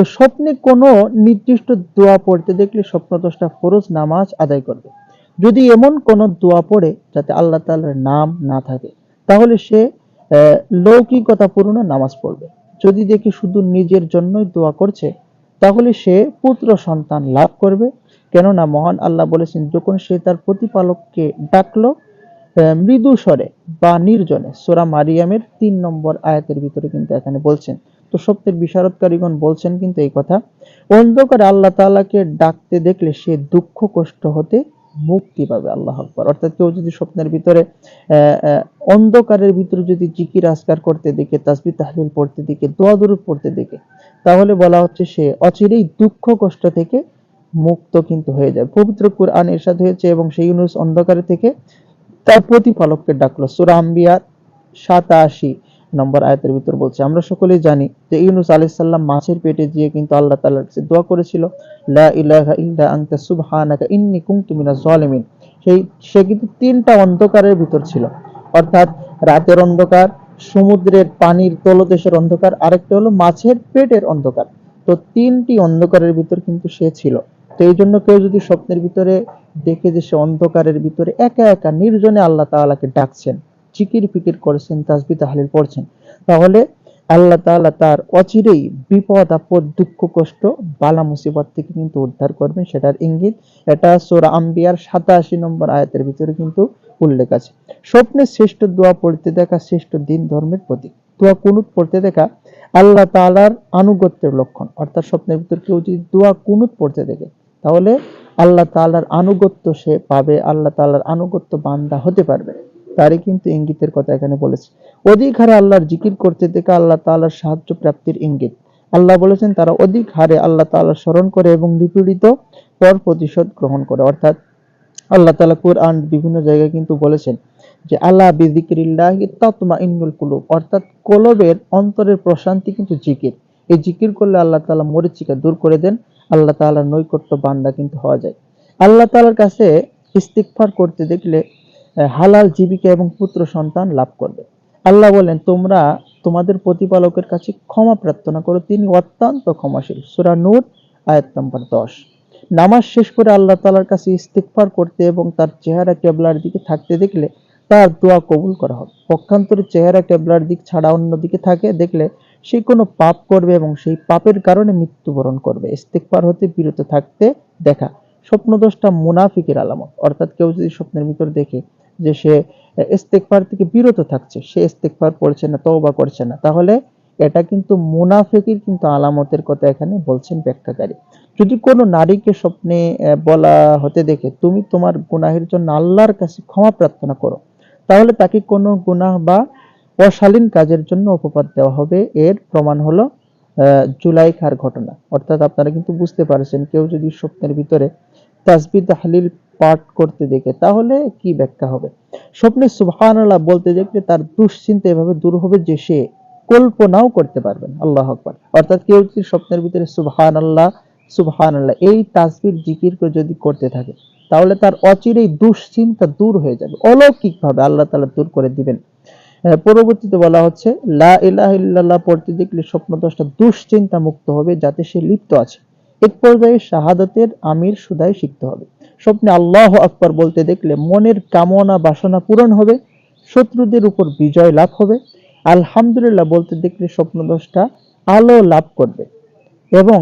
তো স্বপ্নে কোনো নির্দিষ্ট দোয়া পড়তে দেখলে স্বপ্নদোষটা ফরজ নামাজ আদায় করবে। যদি এমন কোনো দোয়া পড়ে যাতে আল্লাহ তাআলার নাম না থাকে তাহলে সে আহ, লৌকিকতাপূর্ণ নামাজ পড়বে। যদি দেখি শুধু নিজের জন্যই দোয়া করছে তাহলে সে পুত্র সন্তান লাভ করবে। কেননা মহান আল্লাহ বলেছেন যখন সে তার প্রতিপালককে ডাকলো মৃদু স্বরে বা নির্জনে সোরা মারিয়ামের তিন নম্বর আয়াতের ভিতরে কিন্তু এখানে বলছেন তো সত্যের বিশারদকারীগণ বলছেন কিন্তু এই কথা। অন্ধকারে আল্লাহ তাআলাকে ডাকতে দেখলে সে দুঃখ কষ্ট হতে মুক্তি পাবে, আল্লাহ আকবার। অর্থাৎ কেউ যদি স্বপ্নের ভিতরে অন্ধকারের ভিতরে যদি জিকির আসকার করতে দেখে তাসবি তাহলিল পড়তে দেখে, দোয়া, দরুদ পড়তে দেখে, তাহলে বলা হচ্ছে সে অচিরেই দুঃখ, কষ্ট থেকে মুক্ত কিন্তু হয়ে যায়। পবিত্র কুরআন এরশাদ হয়েছে এবং সেই ইউনুস অন্ধকারে থেকে তার প্রতিপালককে ডাকলো। সূরা আম্বিয়ার সাতাশি। নম্বর আয়াতের ভিতর বলছে, আমরা সকলেই জানি যে ইউনুস আলাইহিস সালাম মাছের পেটে গিয়ে কিন্তু আল্লাহ তাআলার কাছে দোয়া করেছিল, লা সেই, সে কিন্তু তিনটা অন্ধকারের ভিতর ছিল। অর্থাৎ রাতের অন্ধকার, সমুদ্রের পানির তলদেশের অন্ধকার, আরেকটা হলো মাছের পেটের অন্ধকার। তো তিনটি অন্ধকারের ভিতর কিন্তু সে ছিল। তো এই জন্য কেউ যদি স্বপ্নের ভিতরে দেখে যে সে অন্ধকারের ভিতরে একা একা নির্জনে আল্লাহ তাআলাকে ডাকছেন চিকির ফিকির করছেন তাসবি তাহলিল পড়ছেন। তাহলে আল্লাহ তাআলা তার অচিরেই বিপদ, আপদ, দুঃখ, কষ্ট, বালা, মুসিবত থেকে কিন্তু উদ্ধার করবেন, সেটার ইঙ্গিত। এটা সূরা আম্বিয়ার সাতাশি নম্বর আয়াতের ভিতরে কিন্তু উল্লেখ আছে। স্বপ্নে শ্রেষ্ঠ দোয়া পড়তে দেখা শ্রেষ্ঠ দিন ধর্মের প্রতীক। দোয়া কুনুত পড়তে দেখা আল্লাহ তাআলার আনুগত্যের লক্ষণ। অর্থাৎ স্বপ্নের ভিতর কেউ যদি দোয়া কুনুত পড়তে দেখে, তাহলে আল্লাহ তালার আনুগত্য সে পাবে, আল্লাহ তালার আনুগত্য বান্দা হতে পারবে। তারই কিন্তু ইঙ্গিতের কথা এখানে বলেছে। অধিক হারে আল্লাহর জিকির করতে দেখে আল্লাহ তাআলার সাহায্য প্রাপ্তির ইঙ্গিত। আল্লাহ বলেছেন, তারা অধিক হারে আল্লাহ তাআলা স্মরণ করে এবং নিপীড়িত পর প্রতিশোধ গ্রহণ করে। অর্থাৎ আল্লাহ তাআলা কুরআন বিভিন্ন জায়গায় কিন্তু বলেছেন যে, আল্লাহ বিযিকরিল্লাহি তাতমাইন্নুল কুলুব। অর্থাৎ কলবের অন্তরের প্রশান্তি কিন্তু জিকির। এই জিকির করলে আল্লাহ তাআলা মরিচিকা দূর করে দেন, আল্লাহ তাআলার নৈকট্য বান্দা কিন্তু হওয়া যায়। আল্লাহ তাআলার কাছে ইস্তিগফার করতে দেখলে হালাল জীবিকা এবং পুত্র সন্তান লাভ করবে। আল্লাহ বলেন, তোমরা তোমাদের প্রতিপালকের কাছে ক্ষমা প্রার্থনা করো। তিনি অত্যন্ত ক্ষমাশীল। সূরা নূর, আয়াত নম্বর দশ। নামাজ শেষ করে আল্লাহ তালার কাছে ইস্তিগফার করতে এবং তার চেহারা কেবলার দিকে থাকতে দেখলে তার দোয়া কবুল করা হবে। পক্ষান্তরে চেহারা কেবলার দিক ছাড়া অন্য দিকে থাকে, দেখলে সে কোনো পাপ করবে এবং সেই পাপের কারণে মৃত্যুবরণ করবে। ইস্তিগফার হতে বিরত থাকতে দেখা। স্বপ্নদোষটা মুনাফিকের আলামত। অর্থাৎ কেউ যদি স্বপ্নের ভিতর দেখে যে সে ইস্তেকফার থেকে বিরত থাকছে সে ইস্তেকফার করছে না তওবা করছে না। তাহলে এটা কিন্তু মুনাফিকের কিন্তু আলামতের কথা এখানে বলছেন ব্যাখ্যাকারী। যদি কোনো নারীকে স্বপ্নে বলা হতে দেখে তুমি তোমার গুনাহের জন্য আল্লাহর কাছে ক্ষমা প্রার্থনা করো তাহলে তাকে কোনো গুনাহ বা অশালীন কাজের জন্য উপপাদ দেওয়া হবে। এর প্রমাণ হলো আহ, জুলাইখার ঘটনা। অর্থাৎ আপনারা কিন্তু বুঝতে পারছেন কেউ যদি স্বপ্নের ভিতরে তাসবি তাহলিল পাঠ করতে দেখে, তাহলে কি ব্যাখ্যা হবে? স্বপ্নে সুবহানাল্লাহ বলতে দেখলে তার দুশ্চিন্তা এভাবে দূর হবে যে সে কল্পনাও করতে পারবেন আল্লাহ আকবার। অর্থাৎ কেউ যদি স্বপ্নের ভিতরে সুবহানাল্লাহ সুবহানাল্লাহ এই তাসবির, জিকির করে যদি করতে থাকে, তাহলে তার অচিরেই দুশ্চিন্তা দূর হয়ে যাবে। অলৌকিকভাবে আল্লাহ তাআলা দূর করে দিবেন। পরবর্তীতে বলা হচ্ছে, লা ইলাহা ইল্লাল্লাহ পড়তে দেখলে স্বপ্নদশটা দুশ্চিন্তা মুক্ত হবে যাতে সে লিপ্ত আছে। এক পর্যায়ে শাহাদাতের আমির সুদাই শিখতে হবে। স্বপ্নে আল্লাহ আকবর বলতে দেখলে মনের কামনা বাসনা পূরণ হবে, শত্রুদের উপর বিজয় লাভ হবে, আলহামদুলিল্লাহ বলতে দেখলে স্বপ্নদশটা আলো লাভ করবে। এবং